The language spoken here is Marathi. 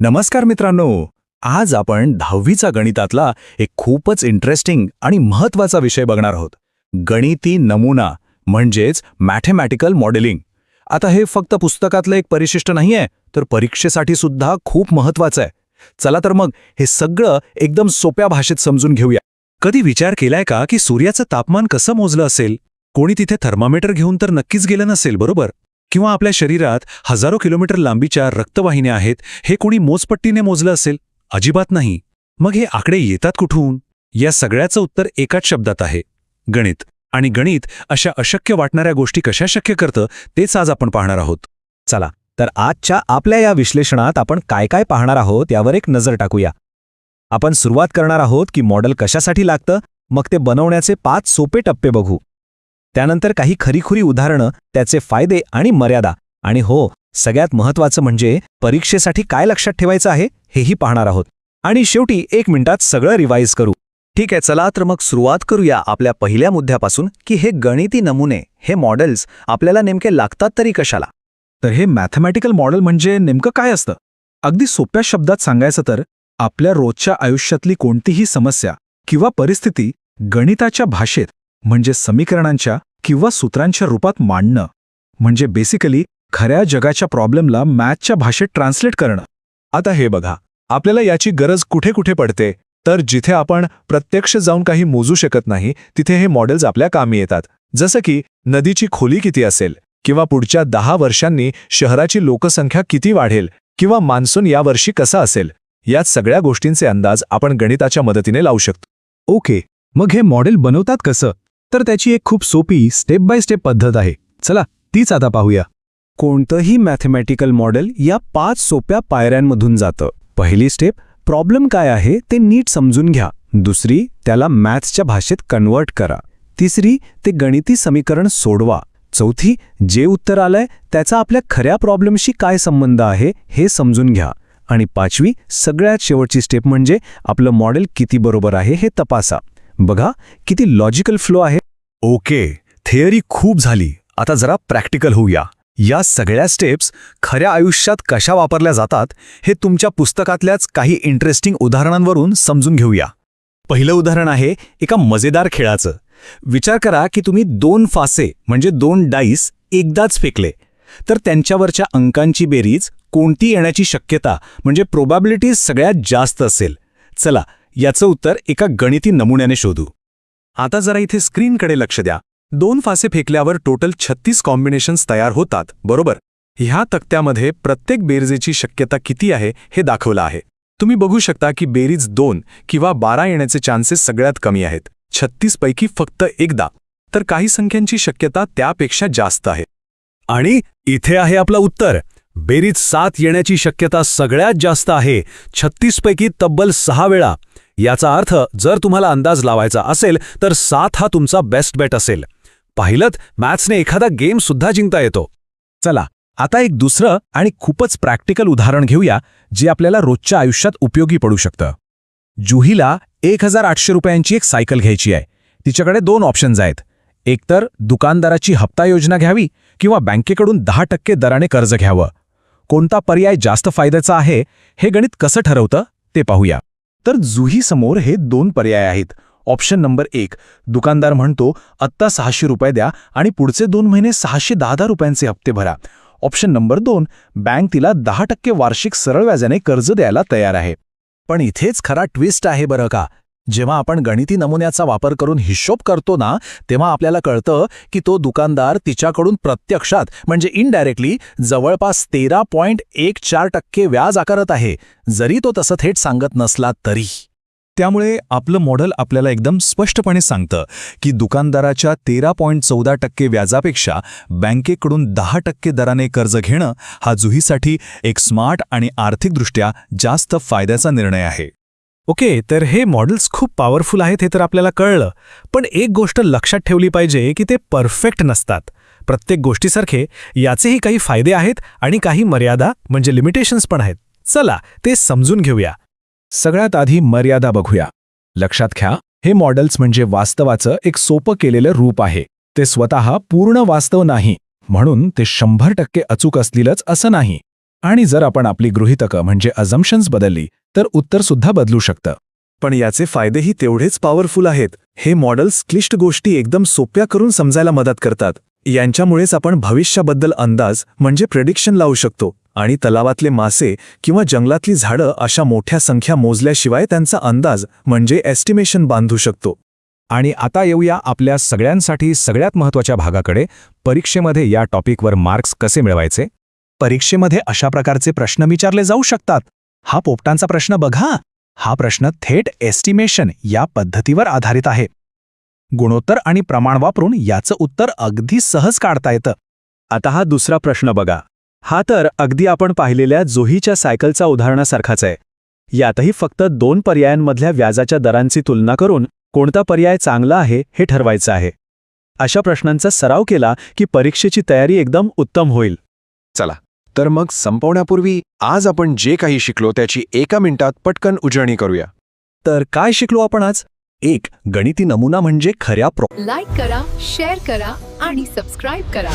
नमस्कार मित्रांनो आज आपण दहावीचा गणितातला एक खूपच इंटरेस्टिंग आणि महत्त्वाचा विषय बघणार आहोत. गणिती नमुना म्हणजेच मॅथेमॅटिकल मॉडेलिंग आता हे फक्त पुस्तकातलं एक परिशिष्ट नाहीये तर परीक्षेसाठी सुद्धा खूप महत्वाचं आहे. चला तर मग हे सगळं एकदम सोप्या भाषेत समजून घेऊया. कधी विचार केलाय का की सूर्याचं तापमान कसं मोजलं असेल? कोणी तिथे थर्मामीटर घेऊन तर नक्कीच गेलं नसेल बरोबर? किंवा आपल्या शरीरात हजारो किलोमीटर लांबीच्या रक्तवाहिन्या आहेत हे कोणी मोजपट्टीने मोजलं असेल? अजिबात नाही. मग हे आकडे येतात कुठून? या सगळ्याचं उत्तर एकाच शब्दात आहे गणित. आणि गणित अशा अशक्य वाटणाऱ्या गोष्टी कशा शक्य करतं तेच आज आपण पाहणार आहोत. चला तर आजच्या आपल्या या विश्लेषणात आपण काय काय पाहणार आहोत यावर एक नजर टाकूया. आपण सुरुवात करणार आहोत की मॉडेल कशासाठी लागतं मग ते बनवण्याचे पाच सोपे टप्पे बघू. त्यानंतर काही खरीखुरी उदाहरणं त्याचे फायदे आणि मर्यादा. आणि हो सगळ्यात महत्वाचं म्हणजे परीक्षेसाठी काय लक्षात ठेवायचं आहे हेही पाहणार आहोत. आणि शेवटी एक मिनिटात सगळं रिवाईज करू. ठीक आहे चला तर मग सुरुवात करूया आपल्या पहिल्या मुद्द्यापासून की हे गणिती नमुने हे मॉडेल्स आपल्याला नेमके लागतात तरी कशाला? तर हे मॅथमॅटिकल मॉडेल म्हणजे नेमकं काय असतं? अगदी सोप्या शब्दात सांगायचं तर आपल्या रोजच्या आयुष्यातली कोणतीही समस्या किंवा परिस्थिती गणिताच्या भाषेत म्हणजे समीकरणांच्या किंवा सूत्रांच्या रूपात मांडणं. म्हणजे बेसिकली खऱ्या जगाच्या प्रॉब्लेमला मॅथच्या भाषेत ट्रान्सलेट करणं. आता हे बघा. आपल्याला याची गरज कुठे कुठे पडते? तर जिथे आपण प्रत्यक्ष जाऊन काही मोजू शकत नाही तिथे हे मॉडेल्स आपल्या कामी येतात. जसं की नदीची खोली किती असेल? किंवा पुढच्या दहा वर्षांनी शहराची लोकसंख्या किती वाढेल? किंवा मान्सून यावर्षी कसा असेल? या सगळ्या गोष्टींचे अंदाज आपण गणिताच्या मदतीने लावू शकतो. ओके. मग हे मॉडेल बनवतात कसं? तर त्याची एक खूप सोपी स्टेप बाय स्टेप पद्धत आहे. चला तीच आता पाहूया. कोणतंही मॅथमॅटिकल मॉडेल या पाच सोप्या पायऱ्यांमधून जातं. पहिली स्टेप प्रॉब्लेम काय आहे ते नीट समजून घ्या. दुसरी त्याला मॅथ्सच्या भाषेत कन्वर्ट करा. तिसरी ते गणिती समीकरण सोडवा. चौथी जे उत्तर आलंय त्याचा आपल्या खऱ्या प्रॉब्लेमशी काय संबंध आहे हे समजून घ्या. आणि पाचवी सगळ्यात शेवटची स्टेप म्हणजे आपलं मॉडेल किती बरोबर आहे हे तपासा. बघा किती लॉजिकल फ्लो आहे. ओके थिअरी खूप झाली. आता जरा प्रॅक्टिकल होऊया. या सगळ्या स्टेप्स खऱ्या आयुष्यात कशा वापरल्या जातात हे तुमच्या पुस्तकातल्याच काही इंटरेस्टिंग उदाहरणांवरून समजून घेऊया. पहिलं उदाहरण आहे एका मजेदार खेळाचं. विचार करा की तुम्ही दोन फासे म्हणजे दोन डाईस एकदाच फेकले. तर त्यांच्यावरच्या अंकांची बेरीज कोणती येण्याची शक्यता म्हणजे प्रोबॅबिलिटीज सगळ्यात जास्त असेल. चला याचं उत्तर एका गणिती नमुन्याने शोधू. आता जरा इथे स्क्रीनकडे लक्ष द्या. दोन फासे फेकल्यावर टोटल छत्तीस कॉम्बिनेशन्स तयार होतात बरोबर? ह्या तक्त्यामध्ये प्रत्येक बेरजेची शक्यता किती आहे हे दाखवलं आहे. तुम्ही बघू शकता की बेरीज दोन किंवा बारा येण्याचे चान्सेस सगळ्यात कमी आहेत. छत्तीस पैकी फक्त एकदा. तर काही संख्यांची शक्यता त्यापेक्षा जास्त आहे. आणि इथे आहे आपलं उत्तर. बेरीज सात येण्याची शक्यता सगळ्यात जास्त आहे. छत्तीसपैकी तब्बल सहा वेळा. याचा अर्थ जर तुम्हाला अंदाज लावायचा असेल तर सात हा तुमचा बेस्ट बेट असेल. पाहिलंत मॅथ्सने एखादा गेम सुद्धा जिंकता येतो. चला आता एक दुसरं आणि खूपच प्रॅक्टिकल उदाहरण घेऊया जे आपल्याला रोजच्या आयुष्यात उपयोगी पडू शकतं. जुहीला एक हजार आठशे रुपयांची एक सायकल घ्यायची आहे. तिच्याकडे दोन ऑप्शन्स आहेत. एकतर दुकानदाराची हप्ता योजना घ्यावी किंवा बँकेकडून दहा टक्के दराने कर्ज घ्यावं. कोणता पर्याय जास्त फायद्याचा आहे हे गणित कसं ठरवतं ते पाहूया. तर जुहीसमोर हे दोन पर्याय आहेत. ऑप्शन नंबर एक दुकानदार म्हणतो आत्ता सहाशे रुपये द्या आणि पुढचे दोन महिने सहाशे दहा दहा रुपयांचे हप्ते भरा. ऑप्शन नंबर दोन बँक तिला दहा टक्के वार्षिक सरळ व्याजाने कर्ज द्यायला तयार आहे. पण इथेच खरा ट्विस्ट आहे बरं का. जेव्हा आपण गणिती नमुन्याचा वापर करून हिशोब करतो ना तेव्हा आपल्याला कळतं की तो दुकानदार तिच्याकडून प्रत्यक्षात म्हणजे इनडायरेक्टली जवळपास तेरा पॉईंट एक चार टक्के व्याज आकारत आहे. जरी तो तसं थेट सांगत नसला तरी. त्यामुळे आपलं मॉडेल आपल्याला एकदम स्पष्टपणे सांगतं की दुकानदाराच्या तेरा पॉईंट चौदा टक्के व्याजापेक्षा बँकेकडून दहा टक्के दराने कर्ज घेणं हा जुहीसाठी एक स्मार्ट आणि आर्थिकदृष्ट्या जास्त फायद्याचा निर्णय आहे. ओके तर हे मॉडेल्स खूप पॉवरफुल आहेत हे तर आपल्याला कळलं. पण एक गोष्ट लक्षात ठेवली पाहिजे की ते परफेक्ट नसतात. प्रत्येक गोष्टीसारखे याचेही काही फायदे आहेत आणि काही मर्यादा म्हणजे लिमिटेशन्स पण आहेत. चला ते समजून घेऊया. सगळ्यात आधी मर्यादा बघूया. लक्षात घ्या हे मॉडेल्स म्हणजे वास्तवाचं एक सोपं केलेलं रूप आहे. ते स्वतः पूर्ण वास्तव नाही म्हणून ते शंभर टक्के अचूक असलीलच असं नाही. आणि जर आपण आपली गृहितकं म्हणजे अजम्शन्स बदलली तर उत्तर सुद्धा बदलू शकतं. पण याचे फायदेही तेवढेच पॉवरफुल आहेत. हे मॉडेल्स क्लिष्ट गोष्टी एकदम सोप्या करून समजायला मदत करतात. यांच्यामुळेच आपण भविष्याबद्दल अंदाज म्हणजे प्रेडिक्शन लावू शकतो. आणि तलावातले मासे किंवा जंगलातली झाडं अशा मोठ्या संख्या मोजल्याशिवाय त्यांचा अंदाज म्हणजे एस्टिमेशन बांधू शकतो. आणि आता येऊया आपल्या सगळ्यांसाठी सगळ्यात महत्त्वाच्या भागाकडे. परीक्षेमध्ये या टॉपिकवर मार्क्स कसे मिळवायचे? परीक्षेमध्ये अशा प्रकारचे प्रश्न विचारले जाऊ शकतात. हा पोपटांचा प्रश्न बघा. हा प्रश्न थेट एस्टिमेशन या पद्धतीवर आधारित आहे. गुणोत्तर आणि प्रमाण वापरून याचं उत्तर अगदी सहज काढता येतं. आता हा दुसरा प्रश्न बघा. हा तर अगदी आपण पाहिलेल्या जोहीच्या सायकलचा उदाहरणासारखाच आहे. यातही फक्त दोन पर्यायांमधल्या व्याजाच्या दरांची तुलना करून कोणता पर्याय चांगला आहे हे ठरवायचं आहे. अशा प्रश्नांचा सराव केला की परीक्षेची तयारी एकदम उत्तम होईल. चला. तर मग संपवण्यापूर्वी आज आपण जे काही शिकलो त्याची एका मिनिटात पटकन उजळणी करूया. तर काय शिकलो आपण आज? एक गणिती नमुना म्हणजे खऱ्या प्रो लाईक करा शेअर करा आणि सबस्क्राईब करा.